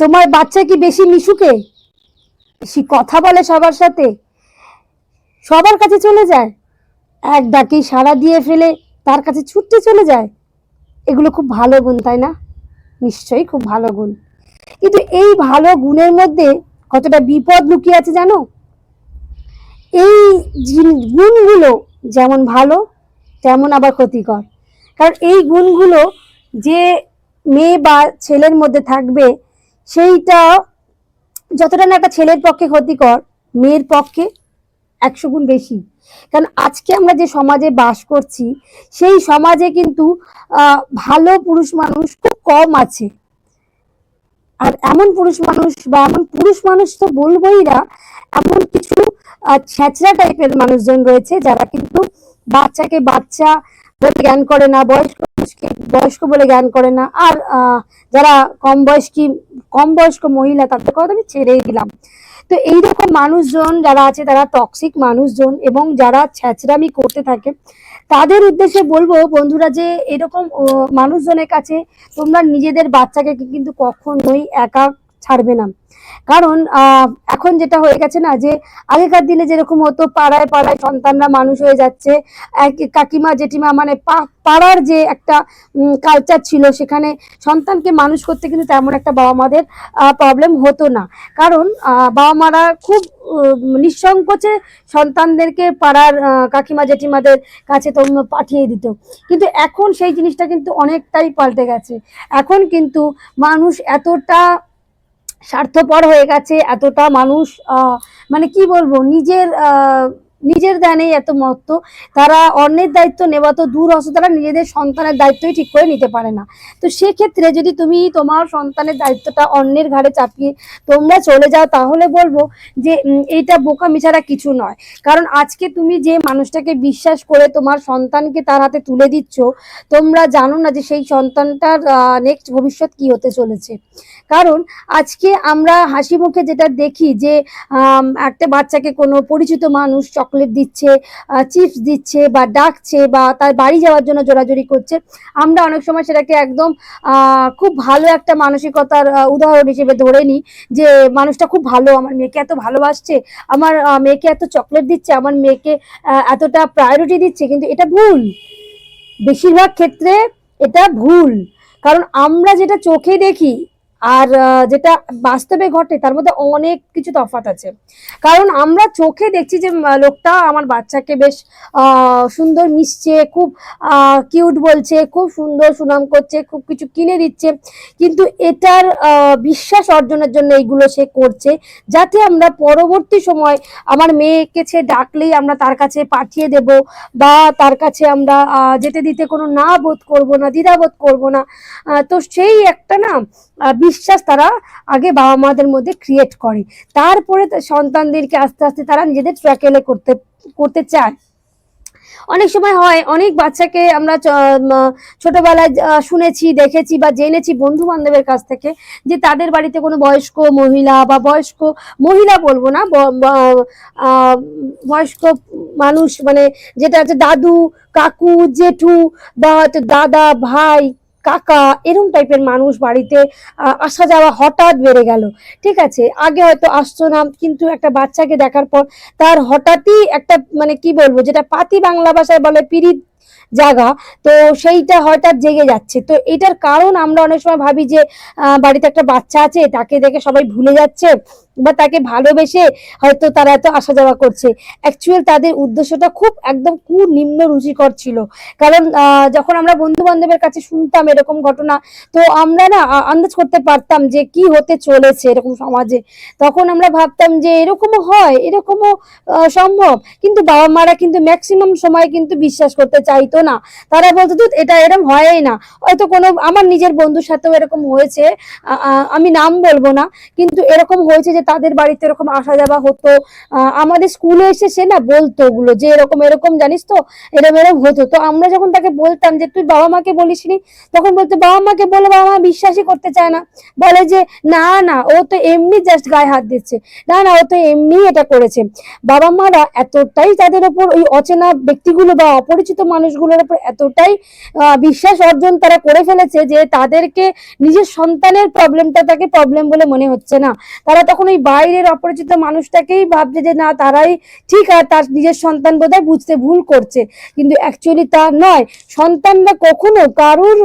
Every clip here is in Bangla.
তোমার বাচ্চা কি বেশি মিশুকে? বেশি কথা বলে সবার সাথে? সবার কাছে চলে যায়? এক ডাকেই সাড়া দিয়ে ফেলে তার কাছে ছুটতে চলে যায়? এগুলো খুব ভালো গুণ, তাই না? নিশ্চয়ই খুব ভালো গুণ। কিন্তু এই ভালো গুণের মধ্যে কতটা বিপদ লুকিয়ে আছে জানো? এই গুণগুলো যেমন ভালো, তেমন আবার ক্ষতিকর। কারণ এই গুণগুলো যে মেয়ে বা ছেলের মধ্যে থাকবে সেইটা যতটা না একটা ছেলের পক্ষে ক্ষতিকর মেয়ের পক্ষে একশো গুণ বেশি। কারণ আজকে আমরা যে সমাজে বাস করছি সেই সমাজে কিন্তু ভালো পুরুষ মানুষ খুব কম আছে। আর এমন পুরুষ মানুষ বা এমন পুরুষ মানুষ তো বলবোই না এমন কিছু আহ, ছ্যাঁচড়া টাইপের মানুষজন রয়েছে যারা কিন্তু বাচ্চাকে বাচ্চা জ্ঞান করে না বয়স্ক বয়স্ক বলে জ্ঞান করে না। আর যারা কম বয়স্কি, কম বয়স্ক মহিলা, তাদের কথা আমি ছেড়েই দিলাম। তো এইরকম মানুষজন যারা আছে, তারা টক্সিক মানুষজন এবং যারা ছ্যাচরামি করতে থাকে, তাদের উদ্দেশ্যে বলব বন্ধুরা যে এরকম মানুষজনের কাছে তোমরা নিজেদের বাচ্চাকে কিন্তু কখনোই একা ছাড়বে না। কারণ এখন যেটা হয়ে গেছে না যে, আগেকার দিনে যেরকম হতো, পাড়ায় পাড়ায় সন্তানরা মানুষ হয়ে যাচ্ছে কাকিমা, জেঠিমা মানে পাড়ার যে একটা কালচার ছিল, সেখানে সন্তানকে মানুষ করতে কিন্তু তেমন একটা বাবা মাদের প্রবলেম হতো না। কারণ বাবা মারা খুব নিঃসংকোচে সন্তানদেরকে পাড়ার কাকিমা, জেঠিমাদের কাছে তো পাঠিয়ে দিত। কিন্তু এখন সেই জিনিসটা কিন্তু অনেকটাই পাল্টে গেছে। এখন কিন্তু মানুষ এতটা স্বার্থপর হয়ে গেছে এতটা মানুষ মানে কি বলব নিজের নিজের ধ্যানে এত মত্ত। তারা অন্যের দায়িত্ব নেওয়া তো দূর হচ্ছে, তারা নিজেদের সন্তানের দায়িত্বই ঠিক করে নিতে পারে না। তো সেক্ষেত্রে যদি তুমি তোমার সন্তানের দায়িত্বটা অন্যের ঘাড়ে চাপিয়ে তোমরা চলে যাও, তাহলে বলব যে এইটা বোকামি ছাড়া কিছু নয়। কারণ আজকে তুমি যে মানুষটাকে বিশ্বাস করে তোমার সন্তানকে তার হাতে তুলে দিচ্ছ, তোমরা জানো না যে সেই সন্তানটার নেক্সট ভবিষ্যৎ কি হতে চলেছে। কারণ আজকে আমরা হাসি মুখে যেটা দেখি যে একটা বাচ্চাকে কোনো পরিচিত মানুষ চকলেট দিচ্ছে চিপস দিচ্ছে বা ডাকছে বা তার বাড়ি যাওয়ার জন্য জোরাজোরি করছে। আমরা অনেক সময় সেটাকে একদম খুব ভালো একটা মানসিকতার উদাহরণ হিসেবে ধরে নিই যে, মানুষটা খুব ভালো, আমার মেয়েকে এত ভালোবাসছে, আমার মেয়েকে এত চকলেট দিচ্ছে, আমার মেয়েকে এতটা প্রায়োরিটি দিচ্ছে, কিন্তু এটা ভুল। বেশিরভাগ ক্ষেত্রে এটা ভুল। কারণ আমরা যেটা চোখে দেখি আর যেটা বাস্তবে ঘটে, তার মধ্যে অনেক কিছু তফাৎ আছে। কারণ আমরা চোখে দেখছি যে লোকটা আমার বাচ্চাকে বেশ সুন্দর মিশছে, খুব কিউট বলছে, খুব সুন্দর সুনাম করছে, খুব কিছু কিনে দিচ্ছে। কিন্তু এটার বিশ্বাস অর্জনের জন্য এইগুলো সে করছে, যাতে আমরা পরবর্তী সময় আমার মেয়েকে সে ডাকলেই আমরা তার কাছে পাঠিয়ে দেব বা তার কাছে আমরা যেতে দিতে কোনো না বোধ করব না দ্বিধাবোধ করব না। তো সেই একটা না বিশ্বাস তারা আগে বাবা মাদের মধ্যে ক্রিয়েট করে। তারপরে সন্তানদেরকে আস্তে আস্তে তারা নিজেদের ট্র্যাকেলে করতে করতে চায়। অনেক সময় হয়, অনেক বাচ্চাকে আমরা ছোটবেলায় শুনেছি, দেখেছি বা জেনেছি বন্ধু বান্ধবের কাছ থেকে যে তাদের বাড়িতে কোনো বয়স্ক মহিলা বা বয়স্ক মহিলা বলব না বয়স্ক মানুষ মানে যেটা হচ্ছে দাদু, কাকু, জেঠু বা দাদা, ভাই কাকা, এরম টাইপের মানুষ বাড়িতে আসা যাওয়া হঠাৎ বেড়ে গেল। ঠিক আছে, আগে হয়তো আসতো না, কিন্তু একটা বাচ্চাকে দেখার পর তার হঠাৎই একটা মানে কি বলব, যেটা পাতি বাংলা ভাষায় বলে পিরিত জায়গা, তো সেইটা হঠাৎ জেগে যাচ্ছে। তো এটার কারণ আমরা অনেক সময় ভাবি যে বাড়িতে একটা বাচ্চা আছে, তাকে দেখে সবাই ভুলে যাচ্ছে বা তাকে ভালোবেসে হয়তো তারা এত আসা যাওয়া করছে। অ্যাকচুয়াল তাদের উদ্দেশ্যটা খুব একদম কুনিম্ন রুচিকর ছিল। কারণ যখন আমরা বন্ধু বান্ধবের কাছে শুনতাম এরকম ঘটনা, তো আমরা না আন্দাজ করতে পারতাম যে কি হতে চলেছে এরকম সমাজে। তখন আমরা ভাবতাম যে এরকমও হয়, এরকমও সম্ভব। কিন্তু বাবা মারা কিন্তু ম্যাক্সিমাম সময় কিন্তু বিশ্বাস করতে চাইতো না। তারা বলতো "ধুৎ, এটা এরকম হয়ই না। হয়তো কোনো আমার নিজের বন্ধুর সাথেও এরকম হয়েছে। আমি নাম বলব না কিন্তু এরকম হয়েছে যে তাদের বাড়িতে এরকম আসা যাওয়া হতো। আমাদের স্কুলে এসে সে না বলতো ওগুলো যে এরকম এরকম জানিস তো? এরকম এরকম হতো। তো আমরা যখন তাকে বলতাম যে তুই বাবা মাকে বলিসনি তখন বলতো বাবা মাকে বলে বাবা মা বিশ্বাসই করতে চায় না। বলে যে না না ও তো এমনি জাস্ট গায়ে হাত দিচ্ছে। না না ও তো এমনি এটা করেছে। বাবা মারা এতটাই তাদের ওপর ওই অচেনা ব্যক্তিগুলো বা অপরিচিত মানুষগুলো মানুষগুলোর উপর এতটাই বিশ্বাস অর্জন তারা করে ফেলেছে যে তাদেরকে নিজের সন্তানের প্রবলেমটা তাকে প্রবলেম বলে মনে হচ্ছে না। তারা তখন ওই বাইরের অপরিচিত মানুষটাকেই ভাবছে যে না, তারাই ঠিক আর তার নিজের সন্তান বোধহয় বুঝতে ভুল করছে। কিন্তু অ্যাকচুয়ালি তা নয়। সন্তানরা কখনো কারুর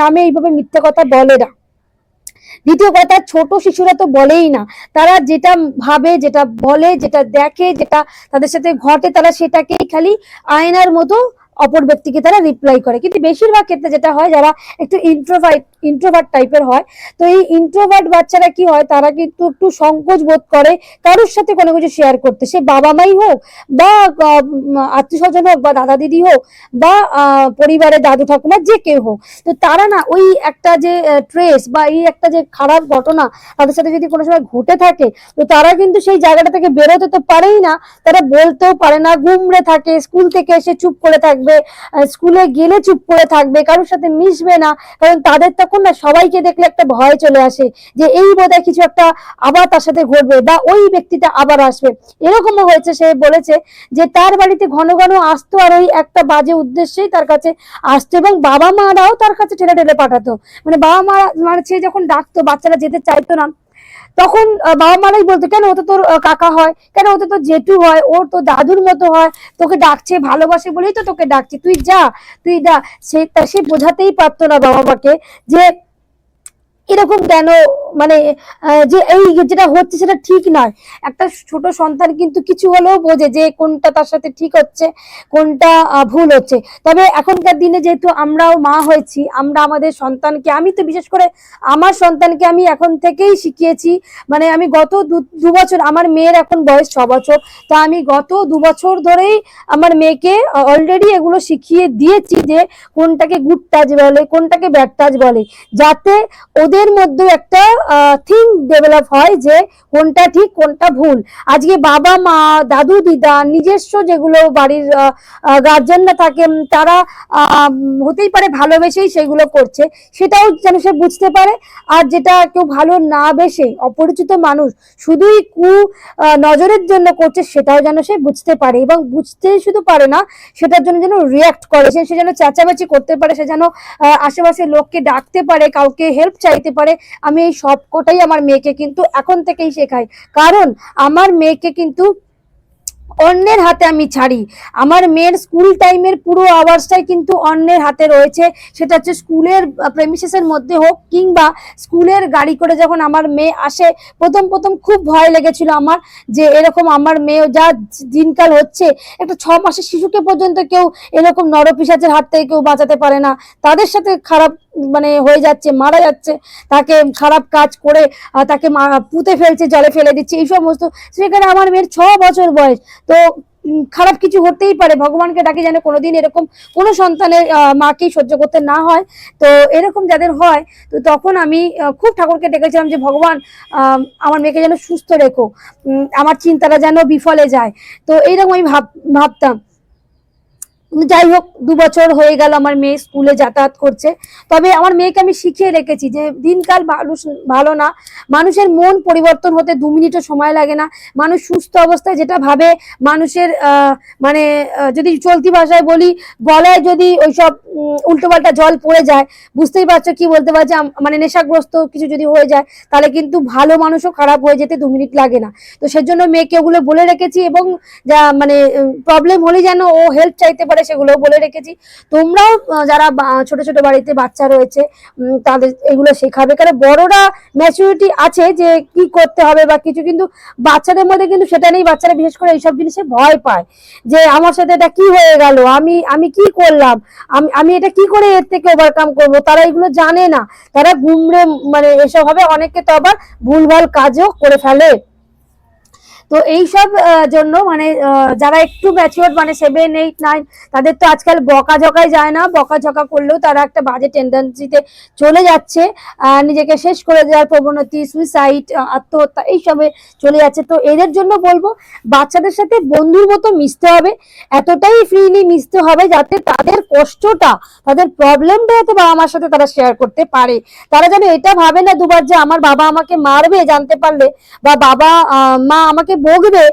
নামে এইভাবে মিথ্যে কথা বলে না। দ্বিতীয় কথা, ছোট শিশুরা তো বলেই না। তারা যেটা ভাবে, যেটা বলে, যেটা দেখে, যেটা তাদের সাথে ঘটে, তারা সেটাকেই খালি আয়নার মতো অপর ব্যক্তিকে তারা রিপ্লাই করে। কিন্তু বেশিরভাগ ক্ষেত্রে যেটা হয় যারা একটু ইন্ট্রোভার্ট ইন্ট্রোভার্ট টাইপের হয় তো এই ইন্ট্রোভার্ট বাচ্চারা কি হয় তারা কিন্তু একটু সংকোচ বোধ করে কারোর সাথে কোনো কিছু শেয়ার করতে। সে বাবা মাই হোক বা আত্মীয় স্বজন হোক বা দাদা দিদি হোক বা আহ, পরিবারের দাদু ঠাকুমা যে কেউ হোক তো তারা না ওই একটা যে ট্রেস বা এই একটা যে খারাপ ঘটনা তাদের সাথে যদি কোনো সময় ঘটে থাকে তো তারা কিন্তু সেই জায়গাটা থেকে বেরোতে তো পারেই না। তারা বলতেও পারে না গুমড়ে থাকে স্কুল থেকে এসে চুপ করে থাকবে। আহ, স্কুলে গেলে চুপ করে থাকবে কারোর সাথে মিশবে না কারণ তাদের তখন না সবাইকে দেখলে একটা ভয় চলে আসে যে এই বোধহয় কিছু একটা আবার তার সাথে ঘটবে বা ওই ব্যক্তিটা আবার আসবে। এরকমও হয়েছে সে বলেছে যে তার বাড়িতে ঘন ঘন আসতো আর ওই একটা বাজে উদ্দেশ্যেই তার কাছে আসতো এবং বাবা মারাও তার কাছে ঠেলে ঠেলে পাঠাতো। মানে বাবা মা মানে সে যখন ডাকতো বাচ্চারা যেতে চাইতো না তখন বাবা মারাই বলতো, কেন ও তো তোর কাকা হয়? কেন ও তো তোর জেঠু হয়? ওর তো দাদুর মতো হয়? তোকে ডাকছে, ভালোবাসে বলেই তো তোকে ডাকছে। তুই যা তুই যা। সে সে বোঝাতেই পারতো না বাবা মাকে যে এরকম কেন? মানে যে এই যেটা হচ্ছে সেটা ঠিক নয়। একটা ছোট সন্তান কিন্তু কিছু হলেও বোঝে যে কোনটা তার সাথে ঠিক হচ্ছে, কোনটা ভুল হচ্ছে। তবে এখনকার দিনে যেহেতু আমরাও মা হয়েছি, আমরা আমাদের সন্তানকে, আমি তো বিশেষ করে আমার সন্তানকে আমি এখন থেকেই শিখিয়েছি মানে আমি গত দু- বছর, আমার মেয়ের এখন বয়স ছ বছর, তো আমি গত দু বছর ধরেই আমার মেয়েকে অলরেডি এগুলো শিখিয়ে দিয়েছি যে কোনটাকে গুড টাচ বলে, কোনটাকে ব্যাড টাচ বলে, যাতে ওদের মধ্যে একটা থিং ডেভেলপ হয় যে কোনটা ঠিক কোনটা ভুল। আজকে বাবা মা দাদু দিদা নিজস্ব যেগুলো বাড়ির গার্জেনরা থাকে তারা হতেই পারে ভালোবেসেই সেগুলো করছে। সেটাও যেন সে বুঝতে পারে। আর যেটা কেউ ভালো না বেসে অপরিচিত মানুষ শুধুই কু নজরের জন্য করছে সেটাও যেন সে বুঝতে পারে। এবং বুঝতে শুধু পারে না সেটার জন্য যেন রিয়াক্ট করে। সে যেন চেঁচামেচি করতে পারে সে যেন আহ, আশেপাশের লোককে ডাকতে পারে কাউকে হেল্প চাইতে পারে আমি এই সবকটাই আমার মেয়েকে কিন্তু এখন থেকেই শেখাই। কারণ আমার মেয়েকে কিন্তু অন্যের হাতে আমি ছাড়ি। আমার মেয়ের স্কুল টাইমের পুরো আওয়ার্সটাই কিন্তু অন্যের হাতে রয়েছে। সেটা হচ্ছে স্কুলের প্রেমিসেসের মধ্যে হোক কিংবা স্কুলের গাড়ি করে যখন আমার মেয়ে আসে, প্রথম প্রথম খুব ভয় লেগেছিল আমার যে এরকম আমার মেয়ে যা দিনকাল হচ্ছে, একটা ছ মাসের শিশুকে পর্যন্ত কেউ এরকম নরপিসাচের হাত থেকে কেউ বাঁচাতে পারে না। তাদের সাথে খারাপ মানে হয়ে যাচ্ছে, মারা যাচ্ছে, তাকে খারাপ কাজ করে তাকে পুঁতে ফেলছে, জলে ফেলে দিচ্ছে, এই সমস্ত। সেখানে আমার মেয়ের ছ বছর বয়স। তো খারাপ কিছু হতেই পারে। ভগবানকে ডাকে যেন কোনোদিন এরকম কোনো সন্তানের মাকে সহ্য করতে না হয়। তো এরকম যাদের হয়, তো তখন আমি খুব ঠাকুরকে ডেকেছিলাম যে, ভগবান আমার মেয়েকে যেন সুস্থ রেখো। আমার চিন্তাটা যেন বিফলে যায়। তো এইরকম আমি ভাব, ভাবতাম। যাই হোক, দু বছর হয়ে গেল আমার মেয়ে স্কুলে যাতায়াত করছে। তবে আমার মেয়েকে আমি শিখিয়ে রেখেছি যে দিনকাল মানুষ ভালো না। মানুষের মন পরিবর্তন হতে দু মিনিটও সময় লাগে না। মানুষ সুস্থ অবস্থায় যেটা ভাবে, মানুষের মানে যদি চলতি ভাষায় বলি, গলায় যদি ওইসব উল্টোপাল্টা জল পড়ে যায়, বুঝতেই পারছ কি বলতে পারছে? মানে নেশাগ্রস্ত কিছু যদি হয়ে যায়, তাহলে কিন্তু ভালো মানুষও খারাপ হয়ে যেতে দু মিনিট লাগে না। তো সেজন্য মেয়েকে ওগুলো বলে রেখেছি এবং যা মানে প্রবলেম হলে যেন ও হেল্প চাইতে পারে সেগুলো বলে রেখেছি। তোমরাও যারা ছোট ছোট বাড়িতে বাচ্চা রয়েছে তাদের এগুলো শেখাবে। কারণ বড়রা ম্যাচুরিটি আছে যে কি করতে হবে বা কিছু, কিন্তু বাচ্চাদের মধ্যে কিন্তু সেটা নেই। বাচ্চারা বিশেষ করে এইসব জিনিসে ভয় পায় যে আমার সাথে এটা কি হয়ে গেল? আমি আমি কি করলাম? আমি আমি এটা কি করে এর থেকে ওভারকাম করব? তারা এগুলো জানে না। তারা গুমড়ে মানে এসব হবে অনেকে তো আবার ভুলভাল কাজও করে ফেলে। তো এইসব জন্য মানে যারা একটু ম্যাচিওর মানে সেভেন এইট নাইন তাদের তো আজকাল বকা ঝকায় যায় না। বকা ঝকা করলেও তারা একটা বাজে টেন্ডেন্সিতে চলে যাচ্ছে। নিজেকে শেষ করে দেওয়ার প্রবণতি সুইসাইড আত্মহত্যা এইসবে চলে যাচ্ছে। তো এদের জন্য বলব, বাচ্চাদের সাথে বন্ধুর মতো মিশতে হবে। এতটাই ফ্রিলি মিশতে হবে যাতে তাদের কষ্টটা, তাদের প্রবলেমটা যাতে বাবা মার সাথে তারা শেয়ার করতে পারে। তারা যেন এটা ভাবে না দুবার যে আমার বাবা আমাকে মারবে জানতে পারলে, বা বাবা মা আমাকে ভোগবে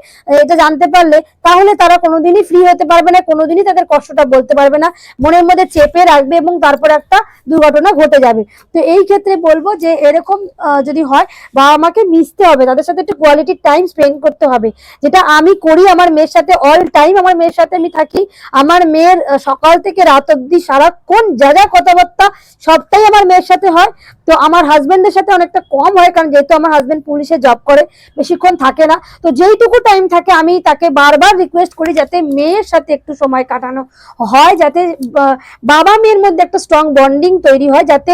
এটা জানতে পারলে তাহলে তারা কোনোদিনই ফ্রি হতে পারবে না, কোনোদিনই তাদের কষ্টটা বলতে পারবে না। মনের মধ্যে চেপে রাখবে এবং তারপর একটা দুর্ঘটনা ঘটে যাবে। তো এই ক্ষেত্রে বলব যে, এরকম যদি হয়, বাবা মাকে মিশতে হবে। তাদের সাথে একটু কোয়ালিটি টাইম স্পেন্ড করতে হবে। যেটা আমি করি আমার মেয়ের সাথে অল টাইম আমার মেয়ের সাথে আমি থাকি। আমার মেয়ের সকাল থেকে রাত অব্দি সারাক্ষণ যা যা কথাবার্তা সবটাই আমার মেয়ের সাথে হয়। তো আমার হাজবেন্ডের সাথে অনেকটা কম হয়, কারণ যেহেতু আমার হাজবেন্ড পুলিশে জব করে, বেশিক্ষণ থাকে না। তো যেইটুকু টাইম থাকে, আমি তাকে বারবার রিকোয়েস্ট করি যাতে মেয়ের সাথে একটু সময় কাটানো হয়, যাতে বাবা মেয়ের মধ্যে একটা স্ট্রং বন্ডিং তৈরি হয়, যাতে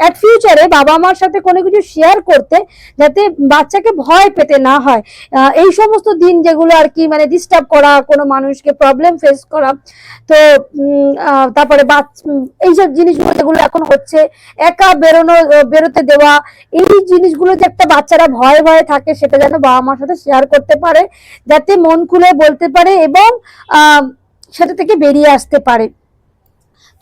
অ্যাট ফিউচারে বাবা মার সাথে কোনো কিছু শেয়ার করতে যাতে বাচ্চাকে ভয় পেতে না হয়। এই সমস্ত দিন যেগুলো আর কি মানে ডিস্টার্ব করা, কোনো মানুষকে প্রবলেম ফেস করা, তো তারপরে এইসব জিনিসগুলো যেগুলো এখন হচ্ছে, একা বেরোনো, বেরোতে দেওয়া, এই জিনিসগুলো যে একটা বাচ্চারা ভয়ে ভয়ে থাকে, সেটা যেন বাবা মার সাথে শেয়ার করতে পারে যাতে মন খুলে বলতে পারে এবং সেটা থেকে বেরিয়ে আসতে পারে।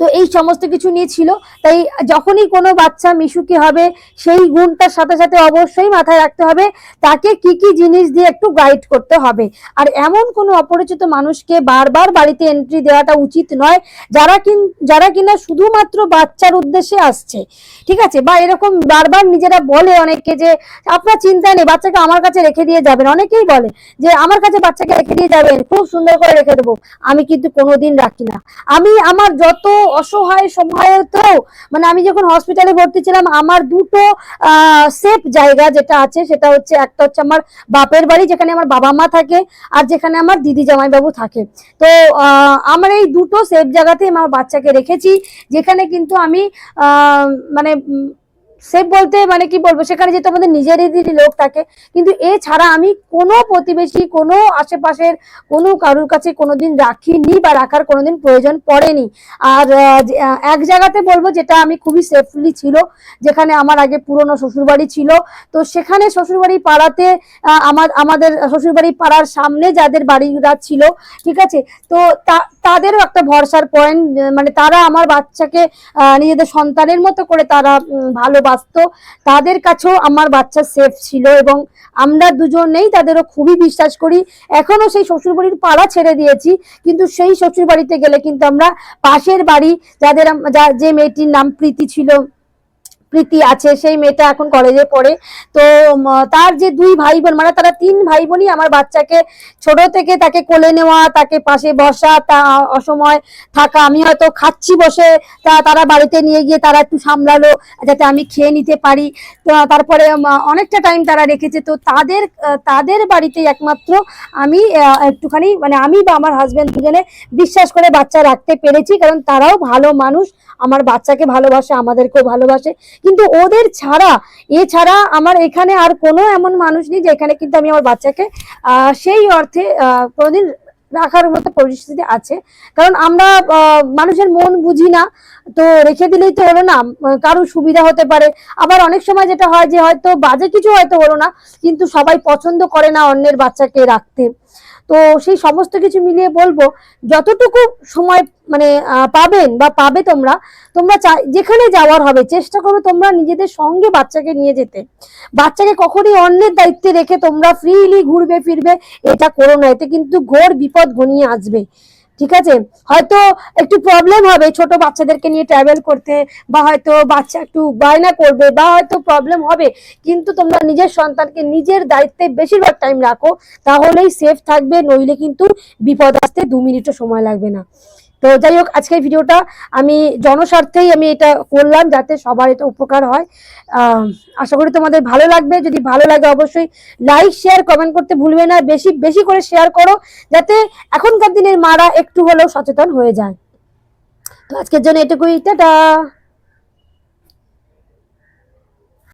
তো এই সমস্ত কিছু নিয়ে ছিল। তাই যখনই কোনো বাচ্চা মিশুকে হবে, সেই গুণটার সাথে সাথে অবশ্যই মাথায় রাখতে হবে, তাকে কি কি জিনিস দিয়ে একটু গাইড করতে হবে। আর এমন কোনো অপরিচিত মানুষকে বারবার বাড়িতে এন্ট্রি দেওয়াটা উচিত নয়, যারা কিন, যারা কিনা শুধুমাত্র বাচ্চার উদ্দেশ্যে আসছে। ঠিক আছে? বা এরকম বারবার নিজেরা বলে অনেকে যে, আপনার চিন্তা নেই, বাচ্চাকে আমার কাছে রেখে দিয়ে যাবেন। অনেকেই বলে যে, আমার কাছে বাচ্চাকে রেখে দিয়ে যাবেন, খুব সুন্দর করে রেখে দেবো। আমি কিন্তু কোনোদিন রাখি না। আমি আমার যত অসহায় সময়তেও মানে আমি যখন হসপিটালে ভর্তি ছিলাম, আমার দুটো সেফ জায়গা যেটা আছে, সেটা হচ্ছে একটা হচ্ছে আমার বাপের বাড়ি, যেখানে আমার বাবা মা থাকে, আর যেখানে আমার দিদি জামাইবাবু থাকে। তো আমার এই দুটো সেফ জায়গাতেই আমার বাচ্চাকে রেখেছি, যেখানে কিন্তু আমি মানে সেফ বলতে মানে কি বলব? সেখানে যেহেতু আমাদের নিজেরই লোক থাকে, কিন্তু এছাড়া আমি কোনো প্রতিবেশী, কোনো আশেপাশের, কোনো কারুর কাছে কোনোদিন রাখিনি বা রাখার কোনোদিন প্রয়োজন পড়েনি। আর এক জায়গাতে বলব যেটা আমি খুবই সেফলি ছিল, যেখানে আমার আগে পুরনো শ্বশুরবাড়ি ছিল। তো সেখানে শ্বশুরবাড়ি পাড়াতে আমার, আমাদের শ্বশুরবাড়ি পাড়ার সামনে যাদের বাড়িরা ছিল, ঠিক আছে? তো তা- তাদেরও একটা ভরসার পয়েন্ট মানে তারা আমার বাচ্চাকে নিজেদের সন্তানের মতো করে তারা ভালোবাসত। তাদের কাছেও আমার বাচ্চা সেফ ছিল এবং আমরা দুজনেই তাদেরও খুবই বিশ্বাস করি। এখনও সেই শ্বশুরবাড়ির পাড়া ছেড়ে দিয়েছি, কিন্তু সেই শ্বশুরবাড়িতে গেলে কিন্তু আমরা পাশের বাড়ি, যাদের যে মেয়েটির নাম প্রীতি ছিল প্রীতি আছে, সেই মেয়েটা এখন কলেজে পড়ে। তো তার যে দুই ভাই বোন মানে তারা তিন ভাই বোনই আমার বাচ্চাকে ছোট থেকে তাকে কোলে নেওয়া, তাকে পাশে বসা, তা অসময় থাকা। আমি হয়তো খাচ্ছি বসে, তা তারা বাড়িতে নিয়ে গিয়ে তারা একটু সামলালো, যাতে আমি খেয়ে নিতে পারি। তো, তারপরে অনেকটা টাইম তারা রেখেছে। তো, তাদের তাদের বাড়িতে একমাত্র আমি একটুখানি মানে আমি বা আমার হাজব্যান্ড দুজনে বিশ্বাস করে বাচ্চা রাখতে পেরেছি। কারণ তারাও ভালো মানুষ, আমার বাচ্চাকে ভালোবাসে, আমাদেরকেও ভালোবাসে। কিন্তু ওদের ছাড়া, এছাড়া আমার এখানে আর কোনো এমন মানুষ নেই যে এখানে কিন্তু আমি আমার বাচ্চাকে সেই অর্থে কোনোদিন রাখার মতো পরিস্থিতি আছে। কারণ আমরা মানুষের মন বুঝি না, তো রেখে দিলেই তো হলো না কারও সুবিধা হতে পারে। আবার অনেক সময় যেটা হয় যে হয়তো বাজে কিছু হয়তো হলো না, কিন্তু সবাই পছন্দ করে না অন্যের বাচ্চাকে রাখতে। তো সেই সমস্ত কিছু মিলিয়ে বলব, যতটুকু সময় মানে পাবেন বা পাবে তোমরা তোমরা যেখানে যাওয়ার হবে, চেষ্টা করবে তোমরা নিজেদের সঙ্গে বাচ্চাকে নিয়ে যেতে। বাচ্চাকে কখনই অন্যের দায়িত্বে রেখে তোমরা ফ্রিলি ঘুরবে, ফিরবে, এটা করো না, এতে কিন্তু ঘোর বিপদ ঘনিয়ে আসবে। ঠিক আছে? হয়তো একটু প্রবলেম হবে ছোট বাচ্চাদেরকে নিয়ে ট্রাভেল করতে, বা হয়তো বাচ্চা একটু বায়না করবে, বা হয়তো প্রবলেম হবে। কিন্তু তোমরা নিজের সন্তানকে নিজের দায়িত্বে বেশিরভাগ টাইম রাখো, তাহলেই সেফ থাকবে, নইলে কিন্তু বিপদ আসতে দু মিনিটও সময় লাগবে না। তো যাই হোক, আজকের ভিডিওটা আমি জনস্বার্থেই আমি এটা করলাম যাতে সবার এটা উপকার হয়। আশা করি তোমাদের ভালো লাগবে। যদি ভালো লাগে অবশ্যই লাইক শেয়ার কমেন্ট করতে ভুলবে না। বেশি বেশি করে শেয়ার করো যাতে এখনকার দিনের মারা একটু হলেও সচেতন হয়ে যায়। তো আজকের জন্য এটুকুই। টাটা!